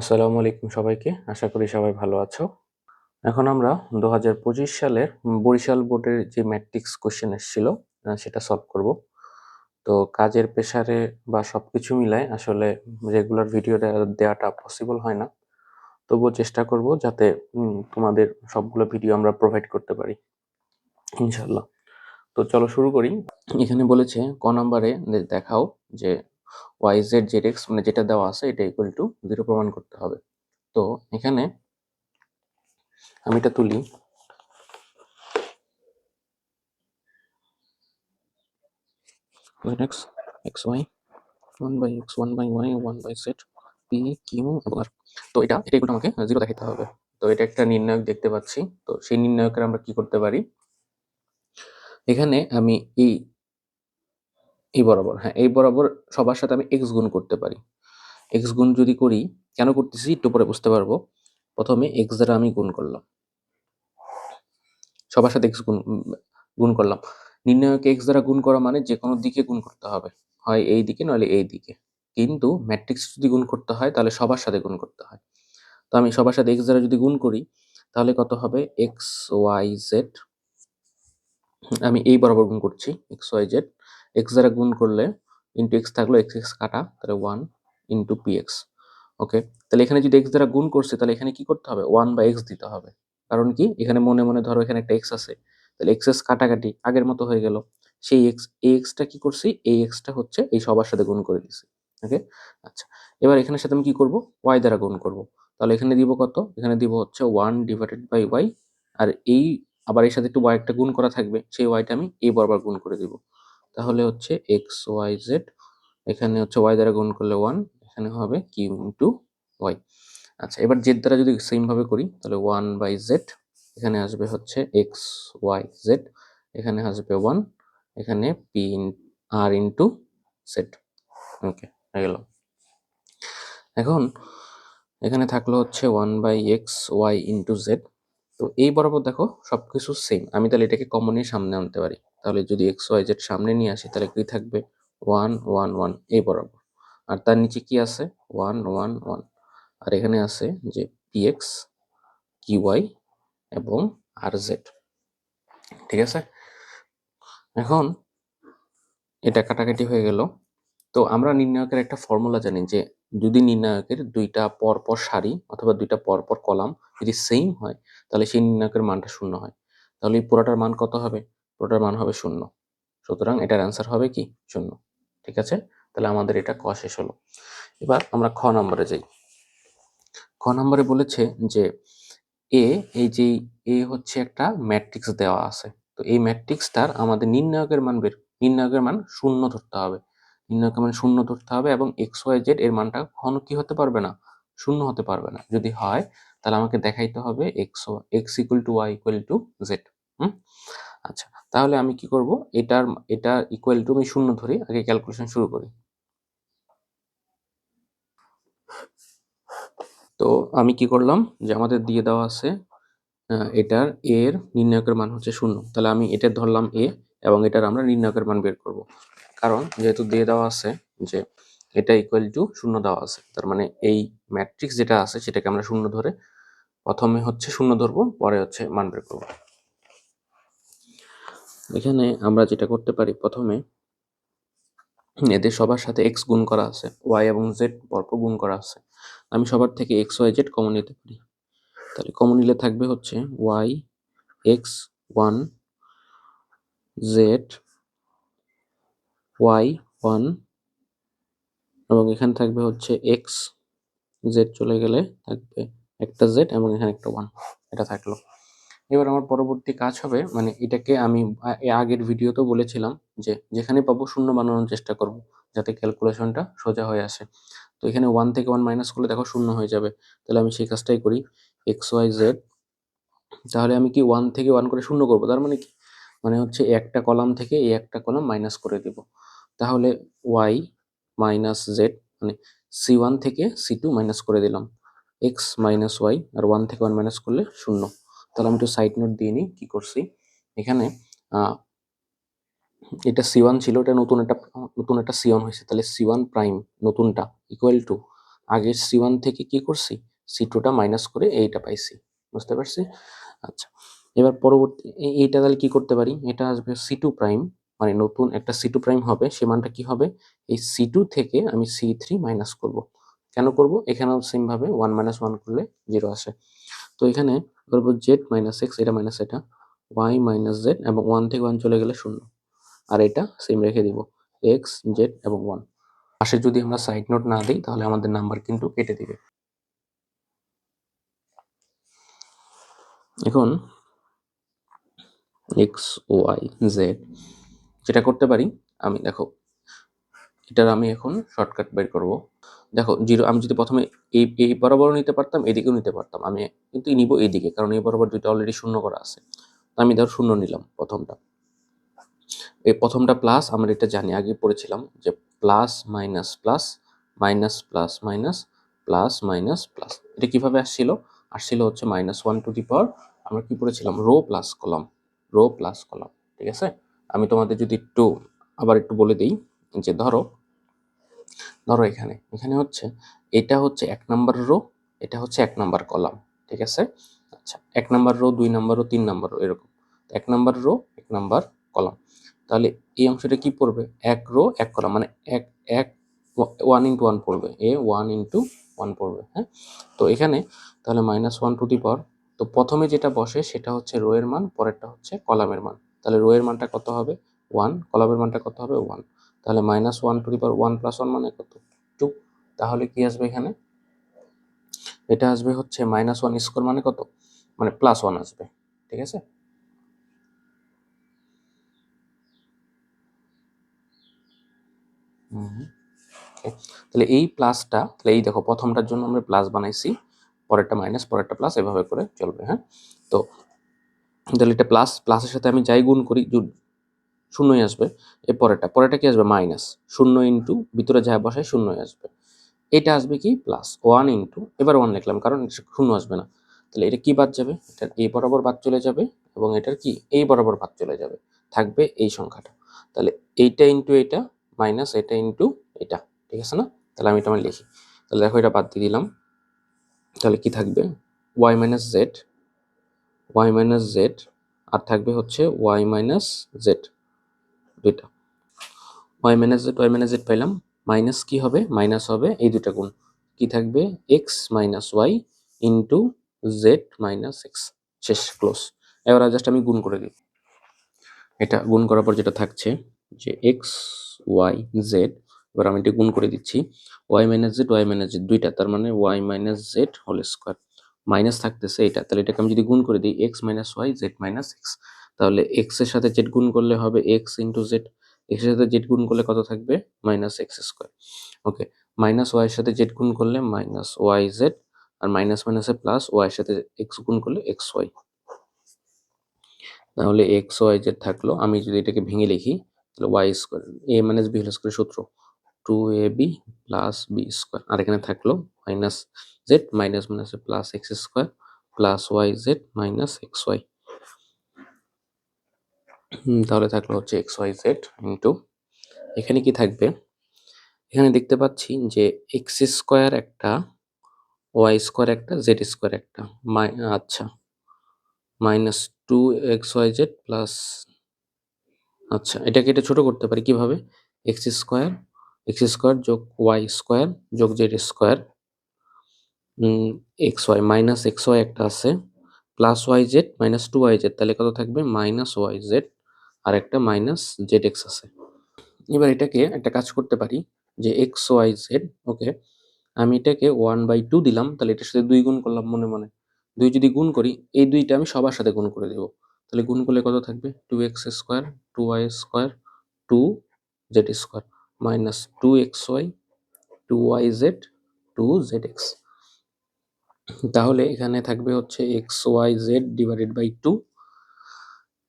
আসসালামু আলাইকুম সবাইকে। আশা করি সবাই ভালো আছো। এখন আমরা দু হাজার পঁচিশ সালের বরিশাল বোর্ডের যে ম্যাট্রিক্স কোশ্চেন এসেছিল সেটা সলভ করব। তো কাজের প্রেসারে বা সব কিছু মিলায় আসলে রেগুলার ভিডিও দেওয়াটা পসিবল হয় না। তবুও চেষ্টা করব যাতে তোমাদের সবগুলো ভিডিও আমরা প্রোভাইড করতে পারি। ইনশাল্লাহ তো চলো শুরু করি। এখানে বলেছে ক নাম্বারে দেখাও যে ওয়াই জেড জেড এক্স মানে যেটা দেওয়া আছে এটা ইকুয়াল টু জিরো প্রমাণ করতে হবে। তো এখানে আমি এটা তুলি। X x y 1 by x 1 by y 1 by z, p, q এবং তো এটা এটা আমাকে জিরো দেখাতে হবে। তো এটা একটা নির্ণায়ক দেখতে পাচ্ছি। তো সেই নির্ণায়কের আমরা কি করতে পারি? এখানে আমি এই এই বরাবর হ্যাঁ এই বরাবর সবার সাথে আমি এক্স গুণ করতে পারি। এক্স গুণ যদি করি, কেন করতেছি? একটু পরে বুঝতে পারব। প্রথমে এক্স দ্বারা আমি গুণ করলাম। সবার সাথে এক্স গুণ গুণ করলাম। নির্ণায়কে এক্স দ্বারা গুণ করা মানে যে কোনো দিকে গুণ করতে হবে। হয় এই দিকে, নইলে এই দিকে। কিন্তু ম্যাট্রিক্স যদি গুণ করতে হয়, তাহলে সবার সাথে গুণ করতে হয়। তো আমি সবার সাথে এক্স দ্বারা যদি গুণ করি, তাহলে কত হবে? এক্স ওয়াই জেড আমি এই বরাবর গুণ করছি। এক্স ওয়াই জেড এক্স দ্বারা গুণ করলে ইন্টু এক্স থাকল এক্স এক্স কাটা, তাহলে one into P X okay তাহলে এখানে যদি এক্স দ্বারা গুণ করছে, তাহলে এখানে কি করতে হবে? ওয়ান বাই এক্স দিতে হবে। কারণ কি? এখানে মনে মনে ধরো এখানে একটা এক্স আছে। তাহলে এক্স এক্স কাটাকাটি আগের মতো হয়ে গেল। সেই এক্স এই এক্সটা কি করছি? এই এক্সটা হচ্ছে এই সবার সাথে গুণ করে দিছি ওকে আচ্ছা এবার এখানের সাথে আমি কি করব? ওয়াই দ্বারা গুণ করব। তাহলে এখানে দিব কত? এখানে দিব হচ্ছে ওয়ান ডিভাইডেড বাই ওয়াই আর এই, আবার এর সাথে একটু ওয়াই একটা গুণ করা থাকবে, সেই ওয়াইটা আমি এই বরাবর গুণ করে দিব। তাহলে হচ্ছে এক্স ওয়াই জেড এখানে হচ্ছে ওয়াই দ্বারা গুণ করলে ওয়ান এখানে হবে কিউ ইন্টু ওয়াই আচ্ছা এবার জেড দ্বারা যদি সেমভাবে করি, তাহলে ওয়ান বাই জেড এখানে আসবে হচ্ছে এক্স ওয়াই জেড এখানে আসবে ওয়ান এখানে P in R into Z okay হয়ে গেল। এখন এখানে থাকল হচ্ছে one by X Y into Z তো এই বরাবর দেখো সবকিছু সেম আমি তাহলে এটাকে কমন নিয়ে সামনে আনতে পারি। তাহলে যদি এক্স ওয়াই জেড সামনে নিয়ে আসি, তাহলে কি থাকবে? ওয়ান ওয়ান ওয়ান এই বরাবর। আর তার নিচে কি আছে? ওয়ান ওয়ান ওয়ান আর এখানে আছে যে পি এক্স কি ওয়াই এবং আর জেড ঠিক আছে? এখন এটা কাটাকাটি হয়ে গেল। তো আমরা নির্ণায়কের একটা ফর্মুলা জানি যে যদি নির্ণায়কের দুইটা পরপর সারি অথবা দুইটা পরপর কলাম যদি সেম হয়, তাহলে সেই নির্ণায়কের মানটা শূন্য হয়। তাহলে এই পুরোটার মান কত হবে? পুরোটার মান হবে শূন্য। সুতরাং এটার অ্যান্সার হবে কি? শূন্য। ঠিক আছে? তাহলে আমাদের এটা ক শেষ হলো। এবার আমরা খ নম্বরে যাই। খ নম্বরে বলেছে যে এ এই যে এ হচ্ছে একটা ম্যাট্রিক্স দেওয়া আছে। তো এই ম্যাট্রিক্সটার আমাদের নির্ণায়কের মান বের, নির্ণায়কের মান শূন্য ধরতে হবে। নির্ণায়কের মান শূন্য ধরতে হবে এবং এক্স ওয়াই জেড এর মানটা কখনো কি হতে পারবে না? শূন্য হতে পারবে না। যদি হয়, তাহলে আমাকে দেখাইতে হবে X X equal to Y equal to Z হুম? আচ্ছা তাহলে আমি কি করব? এটার এটা ইকুয়াল টু আমি শূন্য ধরি, আগে ক্যালকুলেশন শুরু করি। তো আমি কি করলাম? যে আমাদের দিয়ে দেওয়া আছে এটার এ এর নির্ণায়কের মান হচ্ছে শূন্য। তাহলে আমি এটা ধরলাম এ এবং এটার আমরা নির্ণায়কের মান বের করব। কারণ যেহেতু দিয়ে দেওয়া আছে যে এটা ইকুয়াল টু শূন্য দেওয়া আছে, তার মানে এই ম্যাট্রিক্স যেটা আছে সেটাকে আমরা শূন্য ধরে প্রথমে হচ্ছে শূন্য ধরবো, পরে হচ্ছে মান বের করব। এখানে আমরা যেটা করতে পারি প্রথমে এদের সবার সাথে এক্স গুণ করা আছে ওয়াই এবং জেড পরপর গুণ করা আছে। আমি সবার থেকে এক্স ওয়াই জেড কমন নিতে পারি। তাহলে কমন নিলে থাকবে হচ্ছে Y X one Z Y one এবং এখানে থাকবে হচ্ছে এক্স জেড চলে গেলে থাকবে একটা জেড এবং এখানে একটা ওয়ান এটা থাকল। এবার আমার পরবর্তী কাজ হবে মানে এটাকে আমি আগের ভিডিওতেও বলেছিলাম যে যেখানে পাবো শূন্য বানানোর চেষ্টা করব, যাতে ক্যালকুলেশনটা সোজা হয়ে আসে। তো এখানে ওয়ান থেকে ওয়ান মাইনাস করলে দেখো শূন্য হয়ে যাবে। তাহলে আমি সেই কাজটাই করি এক্স ওয়াই জেড তাহলে আমি কি ওয়ান থেকে ওয়ান করে শূন্য করব? তার মানে কি? মানে হচ্ছে একটা কলাম থেকে এই একটা কলাম মাইনাস করে দিব। তাহলে ওয়াই মাইনাস জেড মানে সি ওয়ান থেকে সি টু মাইনাস করে দিলাম। এক্স মাইনাস ওয়াই আর ওয়ান থেকে ওয়ান মাইনাস করলে শূন্য। তাহলে আমি একটু সাইড নোট দিয়ে নিই, কি করছি? এখানে এটা সি ওয়ান ছিল, এটা নতুন একটা নতুন একটা সি ওয়ান হয়েছে, তাহলে সি ওয়ান প্রাইম নতুনটা ইকুয়াল টু আগের সি ওয়ান থেকে কি করছি? সি টুটা মাইনাস করে এইটা পাইছি, বুঝতে পারছি? আচ্ছা এবার পরবর্তী এইটা তাহলে কি করতে পারি? এটা আসবে সি টু প্রাইম মানে নতুন একটা সি টু প্রাইম হবে, সে মানটা কি হবে? এই সি টু থেকে আমি সি থ্রি মাইনাস করব। কেন করব? এখানেও সেম ভাবে ওয়ান মাইনাস ওয়ান করলে জিরো আসে। তো এখানে করব জেড মাইনাস এক্স এটা মাইনাস এটা ওয়াই মাইনাস জেড এবং ওয়ান থেকে ওয়ান চলে গেলে শূন্য। আর এটা সেম রেখে দিব এক্স জেড এবং ওয়ান পাশে যদি আমরা সাইড নোট না দিই, তাহলে আমাদের নাম্বার কিন্তু কেটে দিবে। এখন এক্স ওয়াই জেড যেটা করতে পারি, আমি দেখো, এটার আমি এখন শর্টকাট বের করব। দেখো, জিরো, আমি যদি প্রথমে এই এই বরাবরও নিতে পারতাম, এদিকেও নিতে পারতাম। আমি কিন্তু নিব এইদিকে, কারণ এই বরাবর দুইটা অলরেডি শূন্য করা আছে। তো আমি ধর শূন্য নিলাম প্রথমটা। এই প্রথমটা প্লাস আমরা এটা জানি, আগে পড়েছিলাম যে plus minus plus minus plus minus plus minus plus এটা কীভাবে আসছিল? আসছিল হচ্ছে minus one to the power আমরা কি পড়েছিলাম? Row plus column row plus column ঠিক আছে? আমি তোমাদের যদি একটু, আবার একটু বলে দিই যে ধরো ধরো এখানে। এখানে হচ্ছে, এটা হচ্ছে এক নাম্বার রো এটা হচ্ছে এক নাম্বার কলাম ঠিক আছে? আচ্ছা এক নাম্বার রো দুই নাম্বার রো তিন নাম্বার রো এরকম। এক নাম্বার রো এক নাম্বার কলাম তাহলে এই অংশটা কি পড়বে? এক রো এক কলাম মানে এক এক ওয়ান ইন্টু ওয়ান পড়বে। এ ওয়ান ইন্টু ওয়ান পড়বে হ্যাঁ? তো এখানে, তাহলে minus one to the power তো প্রথমে যেটা বসে সেটা হচ্ছে রো এর মান, পরেরটা হচ্ছে কলামের মান। তাহলে রো এর মানটা কত হবে? ওয়ান কলামের মানটা কত হবে? ওয়ান তাহলে minus one to the power one plus one মানে কত? টু তাহলে কি আসবে এখানে? এটা আসবে হচ্ছে মাইনাস ওয়ান স্কোয়ার মানে কত? মানে প্লাস ওয়ান আসবে, ঠিক আছে? তাহলে এই প্লাসটা তাহলে এই দেখো প্রথমটার জন্য আমরা প্লাস বানাইছি, পরেরটা মাইনাস পরেরটা প্লাস এভাবে করে চলবে হ্যাঁ? তো, তাহলে এটা প্লাস প্লাসের সাথে আমি যাই গুণ করি শূন্যই আসবে। এর পরেরটা পরেরটা কি আসবে? মাইনাস। শূন্য ইন্টু, ভিতরে যা বসায় শূন্যই আসবে। এটা আসবে কি? প্লাস ওয়ান ইন্টু, এবার ওয়ান লিখলাম, কারণ শূন্য আসবে না। তাহলে এটা কি বাদ যাবে? এটার এই বরাবর বাদ চলে যাবে এবং এটার কি? এই বরাবর বাদ চলে যাবে। থাকবে এই সংখ্যাটা। তাহলে এইটা ইন্টু এটা, মাইনাস এটা ইন্টু এটা, ঠিক আছে না? তাহলে আমি এটা আমার লিখি। তাহলে দেখো এটা বাদ দিয়ে দিলাম। তাহলে কি থাকবে? Y minus Z, Y minus Z, আর থাকবে হচ্ছে ওয়াই মাইনাস জেড। দুইটা। Y minus Z Y minus Z পাইলাম। মাইনাস কি হবে? মাইনাস হবে এই দুইটা গুণ। কি থাকবে? X minus Y into Z minus X শেষ ক্লোজ এবার জাস্ট আমি গুণ করে দিই। এটা গুণ করার পর যেটা থাকছে যে এক্স ওয়াই জেড এবার আমি এটা গুণ করে দিচ্ছি। Y minus Z Y minus Z দুইটা, তার মানে Y minus Z whole square minus থাকতেছে এটা তাহলে এটাকে আমি যদি গুণ করে দিই X minus Y Z minus X তাহলে এক্সের সাথে জেড গুণ করলে হবে এক্স ইন্টু জেড এক্সের সাথে জেড গুণ করলে কত থাকবে? Minus X square okay minus Y এর সাথে জেড গুণ করলে মাইনাস ওয়াই জেড আর মাইনাস মাইনাসে প্লাস ওয়াই এর সাথে এক্স গুণ করলে এক্স ওয়াই তাহলে এক্স ওয়াই জেড থাকল, আমি যদি এটাকে ভেঙে লিখি, তাহলে Y square A minus B whole square সূত্র two A B plus B square আর এখানে থাকল মাইনাস জেড মাইনাস মাইনাসে plus X square plus Y Z minus X Y তাহলে থাকল হচ্ছে এক্স ওয়াই জেড ইন্টু এখানে কি থাকবে? এখানে দেখতে পাচ্ছি যে এক্স স্কোয়ার একটা ওয়াই স্কোয়ার একটা জেড স্কোয়ার একটা। মাই আচ্ছা। Minus two X Y Z plus আচ্ছা এটাকে এটা ছোট করতে পারি কীভাবে? এক্স স্কোয়ার এক্স স্কোয়ার যোগ ওয়াই স্কোয়ার যোগ Z square X Y minus X Y একটা আছে plus Y Z minus two Y Z তাহলে কত থাকবে? মাইনাস ওয়াই জেড আর একটা মাইনাস জেড এক্স আছে। এবার এটাকে একটা কাজ করতে পারি যে এক্স ওয়াই জেড ওকে আমি এটাকে ওয়ান বাই টু দিলাম, তাহলে এটার সাথে দুই গুণ করলাম মনে মনে। দুই যদি গুণ করি, এই দুইটা আমি সবার সাথে গুণ করে দেবো। তাহলে গুণ করলে কত থাকবে? Two X square two Y square two Z square minus two X Y two Y Z two Z X তাহলে এখানে থাকবে হচ্ছে X Y Z divided by two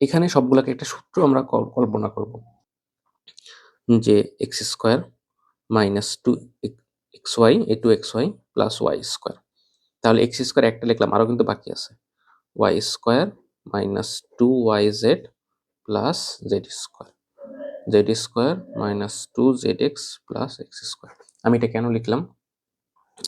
এখানে সবগুলোকে একটা সূত্র আমরা কল- কল্পনা করব। যে X square minus two X Y, এ two X Y plus Y square. তাহলে এক্স স্কোয়ার একটা লিখলাম, আরও কিন্তু বাকি আছে। Y square minus two Y Z plus Z square. Z square minus two Z X plus X square. আমি এটা কেন লিখলাম?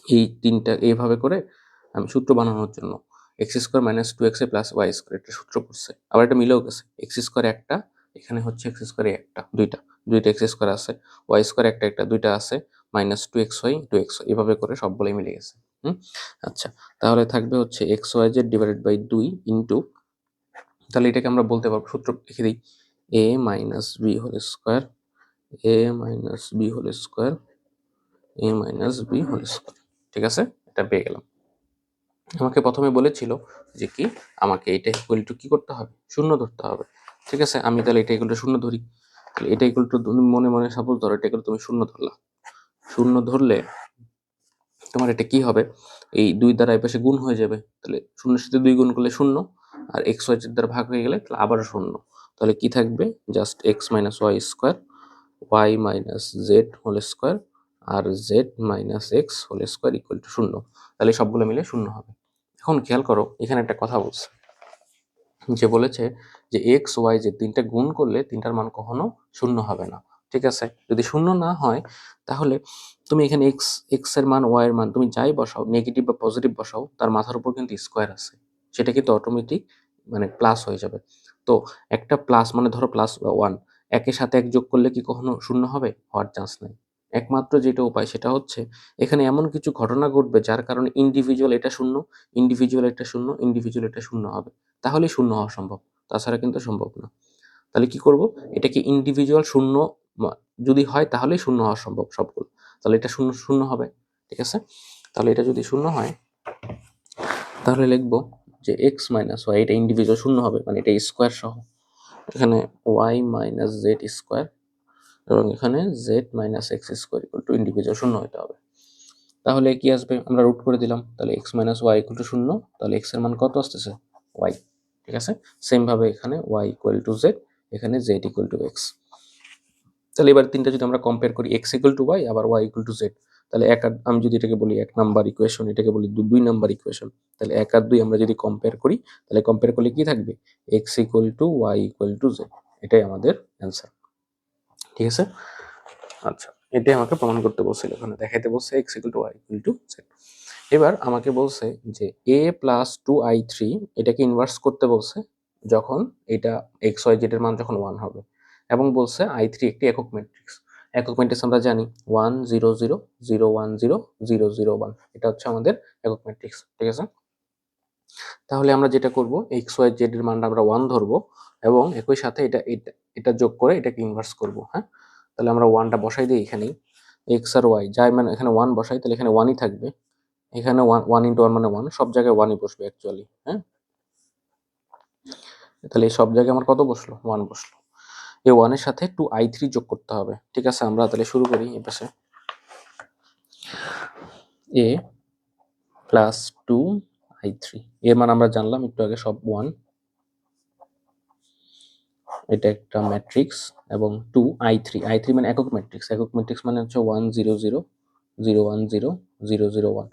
এই তিনটা, এইভাবে করে আমি সূত্র বানানোর জন্য। X square minus two X এ প্লাস ওয়াই স্কোয়ার একটা সূত্র পড়ছে আবার এটা মিলেও গেছে। এক্স স্কোয়ার একটা, এখানে হচ্ছে এক্স স্কোয়ারে একটা, দুইটা। দুইটা এক্স স্কোয়ার আছে ওয়াই স্কোয়ার একটা একটা, দুইটা আছে minus two X Y two X এভাবে করে সবগুলোই মিলে গেছে। হুম? আচ্ছা তাহলে থাকবে হচ্ছে X Y Z divided by দুই ইন্টু তাহলে এটাকে আমরা বলতে পারব, সূত্র লিখে দিই A minus B whole square A minus B whole square A minus B whole square ঠিক আছে? এটা পেয়ে গেলাম। আমাকে প্রথমে বলেছিল যে কি, আমাকে এটা ইকুয়াল টু কি করতে হবে? শূন্য ধরতে হবে। ঠিক আছে? আমি তাহলে এটা ইকুয়াল টু শূন্য ধরি। তাহলে এটা ইকুয়াল টু মনে মনে সাপোজ ধরো এটা ইকুয়াল তুমি শূন্য ধরলা। শূন্য ধরলে তোমার এটা কি হবে? এই দুই দ্বারা এই পাশে গুণ হয়ে যাবে। তাহলে শূন্যের সাথে দুই গুণ করলে শূন্য আর এক্স ওয়াই দ্বারা ভাগ হয়ে গেলে তাহলে আবার শূন্য। তাহলে কি থাকবে? Just X minus Y square Y minus Z whole square R Z minus X whole square equal to শূন্য। তাহলে সবগুলো মিলে শূন্য হবে। এখন খেয়াল করো, এখানে একটা কথা বলছে, যে বলেছে যে এক্স ওয়াই যে তিনটা গুণ করলে তিনটার মান কখনো শূন্য হবে না, ঠিক আছে? যদি শূন্য না হয়, তাহলে তুমি এখানে এক্স এক্সের মান ওয়াই এর মান, তুমি যাই বসাও নেগেটিভ বা পজিটিভ বসাও, তার মাথার উপর কিন্তু স্কোয়ার আছে, সেটা কিন্তু অটোমেটিক মানে প্লাস হয়ে যাবে। তো একটা প্লাস মানে ধরো প্লাস ওয়ান একের সাথে এক যোগ করলে কি কখনো শূন্য হবে? হওয়ার চান্স নেই। একমাত্র যেটা উপায় সেটা হচ্ছে, এখানে এমন কিছু ঘটনা ঘটবে যার কারণে ইন্ডিভিজুয়াল এটা শূন্য ইন্ডিভিজুয়াল এটা শূন্য ইন্ডিভিজুয়াল এটা শূন্য হবে। তাহলে শূন্য হওয়া সম্ভব, তাছাড়া কিন্তু সম্ভব না। তাহলে কি করব? এটাকে ইন্ডিভিজুয়াল শূন্য যদি হয় তাহলেই শূন্য হওয়া সম্ভব সবগুলো। তাহলে এটা শূন্য শূন্য হবে, ঠিক আছে? তাহলে এটা যদি শূন্য হয়, তাহলে লিখব যে এক্স মাইনাস ওয়াই এটা ইন্ডিভিজুয়াল শূন্য হবে মানে এটা স্কোয়ার সহ। এখানে ওয়াই মাইনাস জেড স্কোয়ার এবং এখানে Z minus X square equal to individual শূন্য হতে হবে। তাহলে কি আসবে? আমরা রুট করে দিলাম। তাহলে X minus Y equal to শূন্য। তাহলে এক্সের মান কত আসতেছে? ওয়াই ঠিক আছে? সেম ভাবে এখানে ওয়াই ইকুয়াল টু জেড এখানে জেড ইকুয়াল টু এক্স তাহলে এবার তিনটা যদি আমরা কম্পেয়ার করি এক্স ইকুয়াল টু ওয়াই আবার ওয়াই ইকুয়াল টু জেড তাহলে এক আর আমি যদি এটাকে বলি এক নাম্বার ইকুয়েশন এটাকে বলি দুই নাম্বার ইকুয়েশন তাহলে এক আর দুই আমরা যদি কম্পেয়ার করি, তাহলে কম্পেয়ার করলে কি থাকবে? X equal to Y equal to Z এটাই আমাদের অ্যান্সার ঠিক আছে? আচ্ছা এটাই আমাকে প্রমাণ করতে বলছিল এখানে। দেখাইতে বলছে X equal to Y equal to Z এবার আমাকে বলছে যে A plus two I three এটাকে ইনভার্স করতে বলছে যখন এটা এক্স ওয়াই জেড এর মান যখন ওয়ান হবে। এবং বলছে আই থ্রি একটি একক ম্যাট্রিক্স একক ম্যাট্রিক্স আমরা জানি one zero zero zero one zero zero zero one এটা হচ্ছে আমাদের একক ম্যাট্রিক্স ঠিক আছে? তাহলে আমরা যেটা করব এক্স ওয়াই জেড এর মানটা আমরা ওয়ান ধরবো। এবং একই সাথে এটা এটা এটা যোগ করে এটাকে ইনভার্স করব হ্যাঁ? তাহলে আমরা ওয়ানটা বসাই দিই এখানেই এক্স আর ওয়াই যাই মানে এখানে ওয়ান বসাই, তাহলে এখানে ওয়ানই থাকবে। এখানে ওয়ান ওয়ান ইন্টু ওয়ান মানে ওয়ান সব জায়গায় ওয়ানই বসবে অ্যাকচুয়ালি হ্যাঁ? তাহলে সব জায়গায় আমার কত বসল? ওয়ান বসল। এই ওয়ানের সাথে টু আই থ্রি যোগ করতে হবে, ঠিক আছে? আমরা তাহলে শুরু করি এ পাশে। A plus two I three এর মান আমরা জানলাম একটু আগে সব ওয়ান এটা একটা ম্যাট্রিক্স এবং two I three I three মানে একক ম্যাট্রিক্স একক ম্যাট্রিক্স মানে হচ্ছে one zero zero zero one zero zero zero one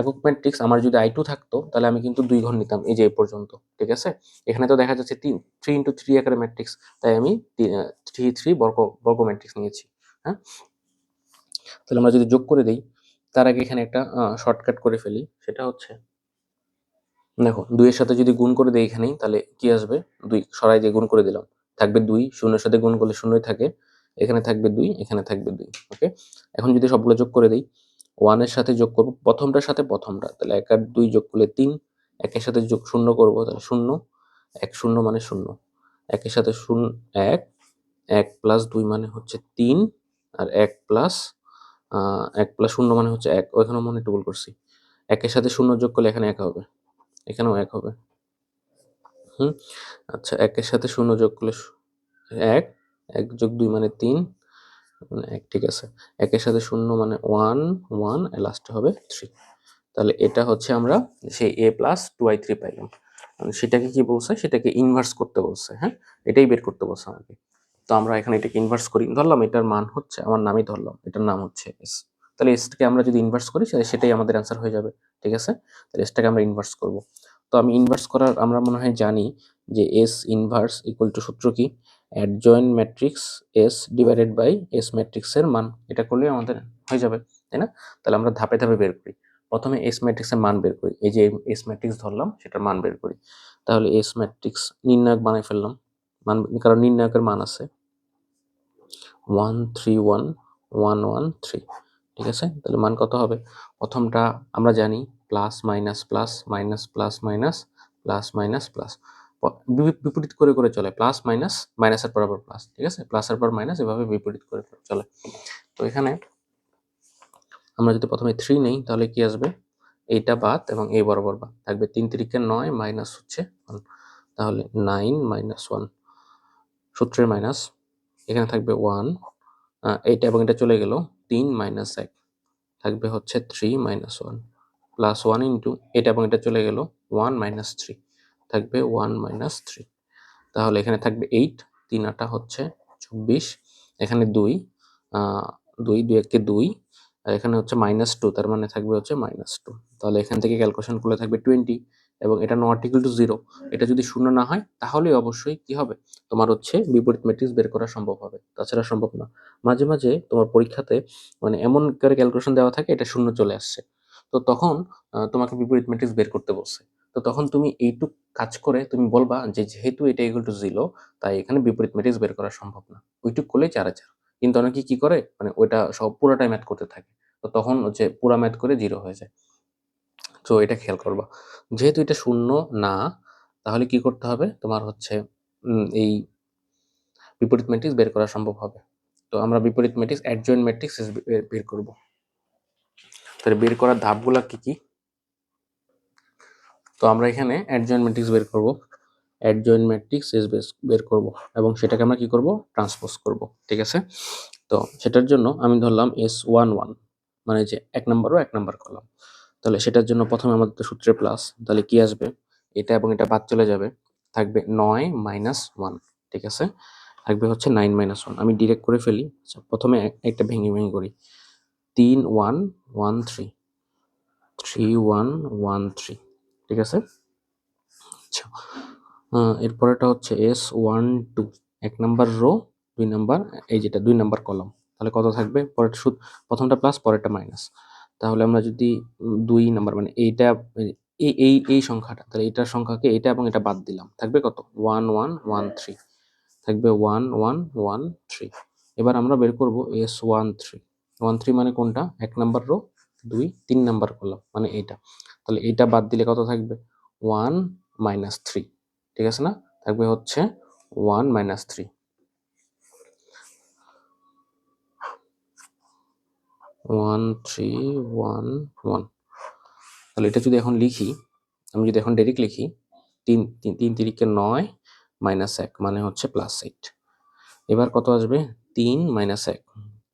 একক ম্যাট্রিক্স আমার যদি আই টু থাকতো, তাহলে আমি কিন্তু দুই ঘর নিতাম, এই যে এই পর্যন্ত, ঠিক আছে? এখানে তো দেখা যাচ্ছে তিন থ্রি ইন্টু থ্রি আকারে ম্যাট্রিক্স তাই আমি থ্রি থ্রি বর্গ বর্গ ম্যাট্রিক্স নিয়েছি হ্যাঁ? তাহলে আমরা যদি যোগ করে দিই, তার আগে এখানে একটা শর্টকাট করে ফেলি, সেটা হচ্ছে, দেখো, দুইয়ের সাথে যদি গুণ করে দিই এখানেই, তাহলে কি আসবে? দুই, সরাই দিয়ে গুণ করে দিলাম। থাকবে দুই, শূন্যের সাথে গুণ করলে শূন্যই থাকে। এখানে থাকবে দুই, এখানে থাকবে দুই, ওকে? এখন যদি সবগুলো যোগ করে দিই ওয়ানের সাথে যোগ করব, প্রথমটার সাথে প্রথমটা, তাহলে এক আর দুই যোগ করলে তিন, একের সাথে যোগ শূন্য করব, তাহলে শূন্য, এক শূন্য মানে শূন্য। একের সাথে শূন্য, এক এক প্লাস দুই মানে হচ্ছে তিন, আর এক প্লাস এক প্লাস শূন্য মানে হচ্ছে এক ওইখানে মনে ভুল করছি। একের সাথে শূন্য যোগ করলে এখানে এক হবে, এখানেও এক হবে। হুম আচ্ছা একের সাথে শূন্য যোগ করলে এক এক যোগ দুই মানে তিন মানে এক, ঠিক আছে। একের সাথে শূন্য মানে ওয়ান ওয়ান লাস্টে হবে থ্রি তাহলে এটা হচ্ছে আমরা সেই A plus two I three পাইলাম। মানে সেটাকে কি বলছে? সেটাকে ইনভার্স করতে বলছে হ্যাঁ? এটাই বের করতে বলছে আমাকে। তো আমরা এখানে এটাকে ইনভার্স করি। ধরলাম এটার মান হচ্ছে, আমার নামই ধরলাম, এটার নাম হচ্ছে এস তাহলে এসটাকে আমরা যদি ইনভার্স করি সেটাই আমাদের অ্যান্সার হয়ে যাবে, ঠিক আছে? তাহলে এসটাকে আমরা ইনভার্স করব। তো আমি ইনভার্স করার আমরা মনে হয় জানি যে এস ইনভার্স ইকুয়াল টু সূত্র কি? Adjoint matrix S divided by S ম্যাট্রিক্সের মান। এটা করলে আমাদের হয়ে যাবে, তাই না? তাহলে আমরা ধাপে ধাপে বের করি। প্রথমে এস ম্যাট্রিক্সের মান বের করি। এই যে এস ম্যাট্রিক্স ধরলাম, সেটার মান বের করি। তাহলে এস ম্যাট্রিক্স নির্ণায়ক বানাই ফেললাম। মান, কারণ নির্ণায়কের মান আছে। One three one one one three ঠিক আছে? তাহলে মান কত হবে? প্রথমটা আমরা জানি plus minus plus minus plus minus plus minus plus বিপরীত করে করে চলে। প্লাস মাইনাস মাইনাসের পর আবার প্লাস ঠিক আছে? প্লাসের পর মাইনাস এভাবে বিপরীত করে চলে। তো এখানে আমরা যদি প্রথমে থ্রি নেই, তাহলে কি আসবে? এইটা বাদ এবং এই বরাবর বাদ। থাকবে তিন তিরিকে নয় মাইনাস হচ্ছে ওয়ান তাহলে নাইন মাইনাস ওয়ান সূত্রের মাইনাস এখানে থাকবে ওয়ান এইটা এবং এটা চলে গেল তিন মাইনাস এক। থাকবে হচ্ছে three minus one plus one into এটা এবং এটা চলে গেল ওয়ান মাইনাস থ্রি থাকবে ওয়ান মাইনাস থ্রি তাহলে এখানে থাকবে এইট তিন আটা হচ্ছে চব্বিশ, এখানে দুই দুই দুই একে দুই, আর এখানে হচ্ছে মাইনাস টু তার মানে থাকবে হচ্ছে মাইনাস টু তাহলে এখান থেকে ক্যালকুলেশন করলে থাকবে টোয়েন্টি এবং এটা নট ইকুয়াল টু জিরো এটা যদি শূন্য না হয় তাহলে অবশ্যই কি হবে? তোমার হচ্ছে বিপরীত ম্যাট্রিক্স বের করা সম্ভব হবে। তাছাড়া সম্ভব না। মাঝে মাঝে তোমার পরীক্ষাতে মানে এমন করে ক্যালকুলেশন দেওয়া থাকে, এটা শূন্য চলে আসছে। তো তখন তোমাকে বিপরীত ম্যাট্রিক্স বের করতে বলছে। তো তখন তুমি এইটুক কাজ করে তুমি বলবা যে যেহেতু এটা ইকুয়াল টু জিরো তাই এখানে বিপরীত ম্যাট্রিক্স বের করা সম্ভব না। ওইটুক করলেই চার চার কিন্তু অনেকে কি করে? মানে ওইটা সব পুরোটাই ম্যাথ করতে থাকে। তো তখন হচ্ছে পুরা ম্যাথ করে জিরো হয়ে যায়। তো এটা খেয়াল করবা। যেহেতু এটা শূন্য না, তাহলে কি করতে হবে? তোমার হচ্ছে এই বিপরীত ম্যাট্রিক্স বের করা সম্ভব হবে। তো আমরা বিপরীত ম্যাট্রিক্স অ্যাডজয়েন্ট ম্যাট্রিক্স বের করব। তাহলে বের করার ধাপগুলা কি কি? তো আমরা এখানে অ্যাডজয়েন্ট ম্যাট্রিক্স বের করব। অ্যাডজয়েন্ট ম্যাট্রিক্স এস বের করব এবং সেটাকে আমরা কি করব? ট্রান্সপোজ করব, ঠিক আছে? তো সেটার জন্য আমি ধরলাম এস ওয়ান ওয়ান মানে যে এক নাম্বার ও এক নাম্বার কলাম তাহলে সেটার জন্য প্রথমে আমাদের সূত্রে প্লাস তাহলে কি আসবে? এটা এবং এটা বাদ চলে যাবে। থাকবে নয় মাইনাস ওয়ান ঠিক আছে? থাকবে হচ্ছে নাইন মাইনাস ওয়ান আমি ডিরেক্ট করে ফেলি। আচ্ছা প্রথমে একটা ভেঙে ভেঙে করি। তিন, one one, three. Three, one one, three. ঠিক আছে? আচ্ছা এরপরেটা হচ্ছে এস, ওয়ান, টু। এক নাম্বার রো, দুই নাম্বার, এই যেটা, দুই নাম্বার কলম। তাহলে কত থাকবে? পরের সুদ প্রথমটা প্লাস পরেরটা মাইনাস তাহলে আমরা যদি দুই নাম্বার মানে এইটা, এই এই এই সংখ্যাটা, তাহলে এটার সংখ্যাকে এটা এবং এটা বাদ দিলাম। থাকবে কত? One one one, three. থাকবে ওয়ান ওয়ান ওয়ান, থ্রি। এবার আমরা বের করব S, one, three. One three মানে কোনটা? এক নাম্বার রো দুই, তিন নাম্বার করলাম মানে এইটা। তাহলে এইটা বাদ দিলে কত থাকবে? ওয়ান মাইনাস থ্রি ঠিক আছে না? থাকবে হচ্ছে one minus three one three one one তাহলে এটা যদি এখন লিখি, আমি যদি এখন ডেরিক লিখি, তিন তিন তিরিকে নয় মাইনাস এক মানে হচ্ছে প্লাস এইট এবার কত আসবে? তিন মাইনাস এক।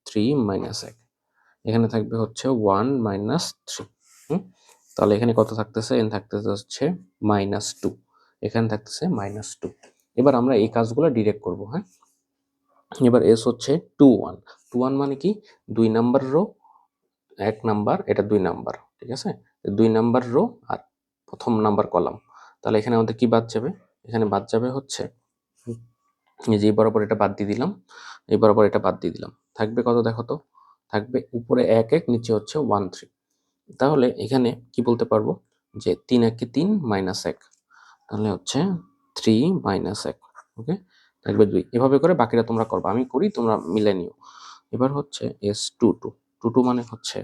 থ্রি মাইনাস এক। এখানে থাকবে হচ্ছে ওয়ান মাইনাস থ্রি হুম? তাহলে এখানে কত থাকতেছে? এন থাকতেছে হচ্ছে মাইনাস টু এখানে থাকতেছে মাইনাস টু এবার আমরা এই কাজগুলো ডিরেক্ট করব হ্যাঁ? এবার এস হচ্ছে টু ওয়ান টু ওয়ান মানে কি? দুই নাম্বার রো এক নাম্বার, এটা দুই নাম্বার, ঠিক আছে? দুই নাম্বার রো আর প্রথম নাম্বার কলাম তাহলে এখানে আমাদের কি বাদ যাবে? এখানে বাদ যাবে হচ্ছে, এই যে বরাবর এটা বাদ দিয়ে দিলাম, এই বরাবর এটা বাদ দিয়ে দিলাম। থাকবে কত দেখো তো? থাকবে উপরে এক এক, নিচে হচ্ছে ওয়ান থ্রি তাহলে এখানে কি বলতে পারব? যে তিন একে তিন মাইনাস এক। তাহলে হচ্ছে থ্রি মাইনাস এক ওকে থাকবে দুই। এভাবে করে বাকিটা তোমরা করবা। আমি করি, তোমরা মিলে নিও। এবার হচ্ছে S two two two two মানে হচ্ছে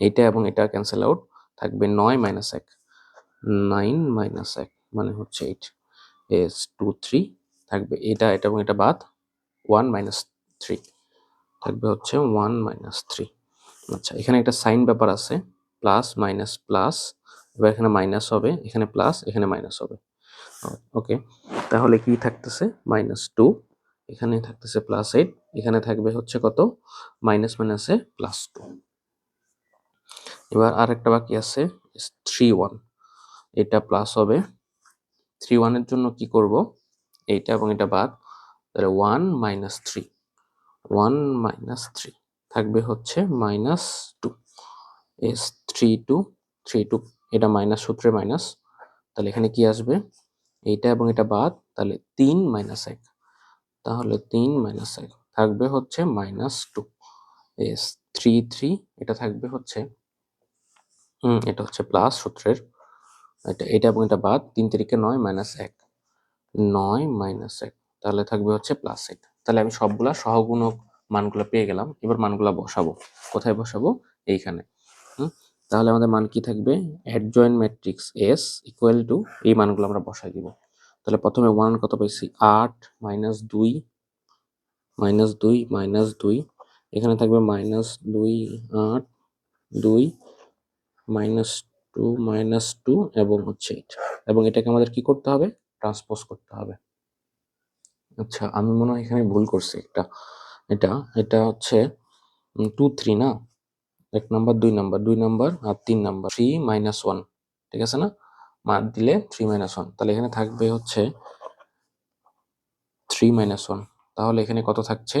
এইটা এবং এটা ক্যান্সেল আউট থাকবে নয় মাইনাস এক। নাইন মাইনাস এক মানে হচ্ছে এইট এস টু থ্রি থাকবে এটা এটা এবং এটা বাদ। ওয়ান মাইনাস থ্রি থাকবে হচ্ছে ওয়ান মাইনাস থ্রি আচ্ছা এখানে একটা সাইন ব্যাপার আছে প্লাস মাইনাস প্লাস এবার এখানে মাইনাস হবে, এখানে প্লাস এখানে মাইনাস হবে। ওকে তাহলে কি থাকতেছে? মাইনাস টু এখানে থাকতেছে প্লাস এইট এখানে থাকবে হচ্ছে কত? মাইনাস মাইনাসে প্লাস টু এবার আরেকটা বাকি আছে থ্রি ওয়ান এটা প্লাস হবে। থ্রি ওয়ানের জন্য কি করব? এইটা এবং এটা বাদ, তাহলে one minus three one minus three থাকবে হচ্ছে minus two. S three two three two, এটা মাইনাস সূত্রে মাইনাস। তাহলে এখানে কি আসবে? এইটা এবং এটা বাদ, তাহলে তিন মাইনাস এক। তাহলে তিন মাইনাস এক থাকবে হচ্ছে minus two. S three three, এটা থাকবে হচ্ছে এটা হচ্ছে প্লাস সূত্রের। এটা এটা এবং এটা বাদ, তিন তারিখে নয় মাইনাস এক। নয় মাইনাস এক, তাহলে থাকবে হচ্ছে প্লাস এইট তাহলে আমি সবগুলা সহগুণক মানগুলো পেয়ে গেলাম। এবার মানগুলো বসাবো। কোথায় বসাবো? এইখানে। তাহলে আমাদের মান কি থাকবে? Adjoint matrix S equal to এই মানগুলো আমরা বসাই দিব। তাহলে প্রথমে ওয়ান কত পাইছি? আট মাইনাস দুই মাইনাস দুই মাইনাস দুই। এখানে থাকবে মাইনাস দুই, আট, দুই মাইনাস টু মাইনাস টু এবং হচ্ছে এইট এবং এটাকে আমাদের কি করতে হবে? ট্রান্সপোজ করতে হবে। আচ্ছা আমি মনে হয় এখানে ভুল করছি একটা। এটা এটা হচ্ছে টু থ্রি না? এক নাম্বার, দুই নাম্বার দুই নাম্বার আর তিন নাম্বার। থ্রি মাইনাস ওয়ান ঠিক আছে না? মান দিলে থ্রি মাইনাস ওয়ান তাহলে এখানে থাকবে হচ্ছে থ্রি মাইনাস ওয়ান তাহলে এখানে কত থাকছে?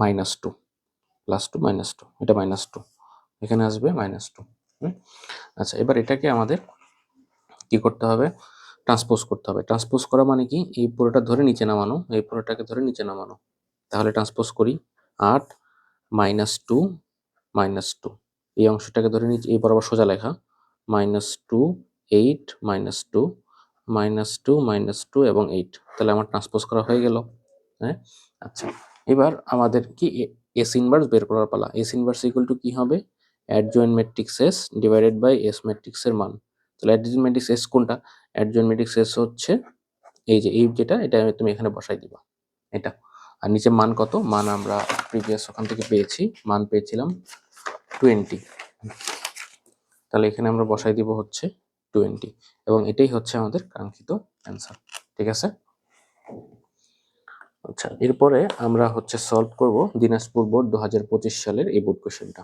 Minus two plus two minus two এটা মাইনাস টু এখানে আসবে মাইনাস টু আচ্ছা এবার এটাকে আমাদের কি করতে হবে? ট্রান্সপোজ করতে হবে। ট্রান্সপোজ করা মানে কি? এই পুরোটা ধরে নিচে নামানো, এই পুরোটাকে ধরে নিচে নামানো। তাহলে ট্রান্সপোজ করি আট মাইনাস টু মাইনাস টু এই অংশটাকে ধরে নিচে, এই বরাবর সোজা লেখা। Minus two eight minus two minus two minus two এবং এইট তাহলে আমার ট্রান্সপোজ করা হয়ে গেল। হ্যাঁ? আচ্ছা। এবার আমাদের কি এস ইনভার্স বের করার পালা। এস ইনভার্স ইকুয়াল টু কি হবে? Adjoint matrix S divided by S ম্যাট্রিক্সের মান। তাহলে অ্যাডজয়েন্ট ম্যাট্রিক্স এস কোনটা? অ্যাডজয়েন্ট ম্যাট্রিক্স এস হচ্ছে এই যে এই যেটা, এটা তুমি এখানে বসাই দিবা। এটা। আর নিচে মান কত? মান আমরা প্রিভিয়াস ওখান থেকে পেয়েছি। মান পেয়েছিলাম টোয়েন্টি তাহলে এখানে আমরা বসাই দিব হচ্ছে টোয়েন্টি এবং এটাই হচ্ছে আমাদের কাঙ্ক্ষিত অ্যান্সার ঠিক আছে? আচ্ছা এরপরে আমরা হচ্ছে সলভ করব দিনাজপুর বোর্ড দু হাজার পঁচিশ সালের এই বোর্ড কোশ্চেনটা